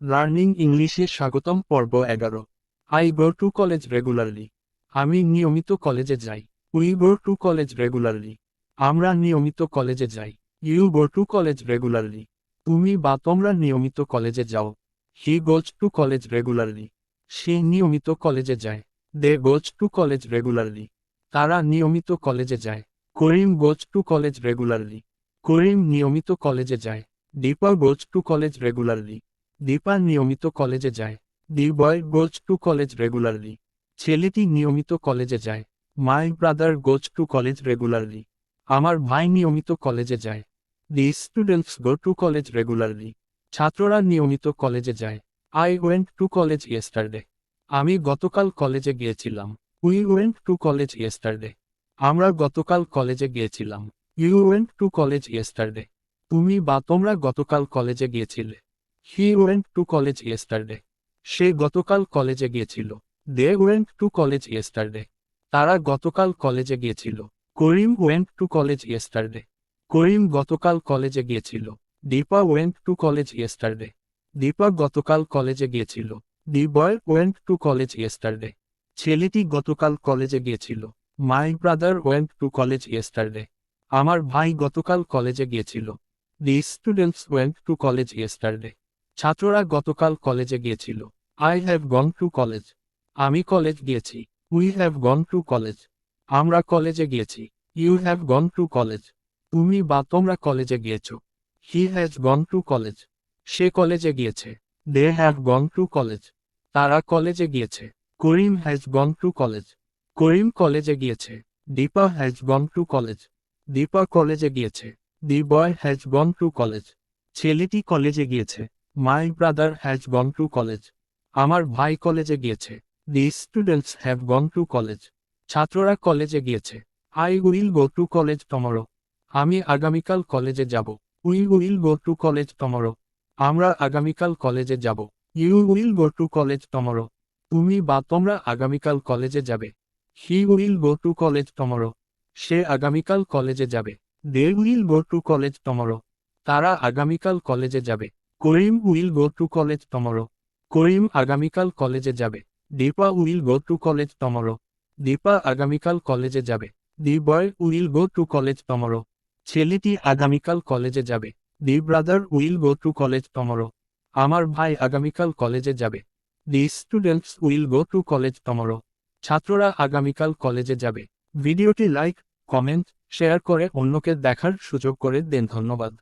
Learning ইংলিশে স্বাগতম, পর্ব এগারো। I go to college regularly আমি নিয়মিত কলেজে যাই। We go to college regularly আমরা নিয়মিত কলেজে যাই। You go to college regularly তুমি বা তোমরা নিয়মিত কলেজে যাও। He goes to college regularly সে নিয়মিত কলেজে যায়। They goes to college regularly তারা নিয়মিত কলেজে যায়। Karim goes to college regularly Karim নিয়মিত কলেজে যায়। Dipa goes to college regularly Dipa নিয়মিত কলেজে যায়। The boy goes to college regularly. ছেলেটি নিয়মিত কলেজে যায়। My brother goes to college regularly. আমার ভাই নিয়মিত কলেজে যায়। The students go to college regularly. ছাত্ররা নিয়মিত কলেজে যায়। I went to college yesterday. আমি গতকাল কলেজে গিয়েছিলাম। We went to college yesterday. আমরা গতকাল কলেজে গিয়েছিলাম। You went to college yesterday. তুমি বা তোমরা গতকাল কলেজে গিয়েছিলে। He went to college yesterday সে গতকাল কলেজে গিয়েছিল। They went to college yesterday তারা গতকাল কলেজে গিয়েছিল। Karim went to college yesterday Karim গতকাল কলেজে গিয়েছিল। Dipa went to college yesterday Dipa গতকাল কলেজে গিয়েছিল। The boy went to college yesterday ছেলেটি গতকাল কলেজে গিয়েছিল। My brother went to college yesterday আমার ভাই গতকাল কলেজে গিয়েছিল। The students went to college yesterday ছাত্ররা গতকাল কলেজে গিয়েছিল। I have gone to college আমি কলেজ গিয়েছি। We have gone to college আমরা কলেজে গিয়েছি। You have gone to college তুমি বা তোমরা কলেজে গিয়েছ। He has gone to college সে কলেজে গিয়েছে। They have gone to college তারা কলেজে গিয়েছে। Karim has gone to college Karim কলেজে গিয়েছে। Dipa has gone to college Dipa কলেজে গিয়েছে। The boy has gone to college ছেলেটি কলেজে গিয়েছে। My brother has gone to college আমার ভাই কলেজে গিয়েছে। The students have gone to college ছাত্ররা কলেজে গিয়েছে। I will go to college tomorrow আমি আগামীকাল কলেজে যাব। We will go to college tomorrow আমরা আগামীকাল কলেজে যাব। You will go to college tomorrow তুমি বা তোমরা আগামীকাল কলেজে যাবে। He will go to college tomorrow সে আগামীকাল কলেজে যাবে। They will go to college tomorrow তারা আগামীকাল কলেজে যাবে। Karim will go to college tomorrow. Karim আগামীকাল কলেজে যাবে। Dipa will go to college tomorrow. Dipa আগামীকাল কলেজে যাবে। The boy will go to college tomorrow. ছেলেটি আগামীকাল কলেজে যাবে। The brother will go to college tomorrow. আমার ভাই আগামীকাল কলেজে যাবে। The students will go to college tomorrow. ছাত্ররা আগামীকাল কলেজে যাবে। ভিডিওটি লাইক, কমেন্ট, শেয়ার করে অন্যকে দেখার সুযোগ করে দেন। ধন্যবাদ।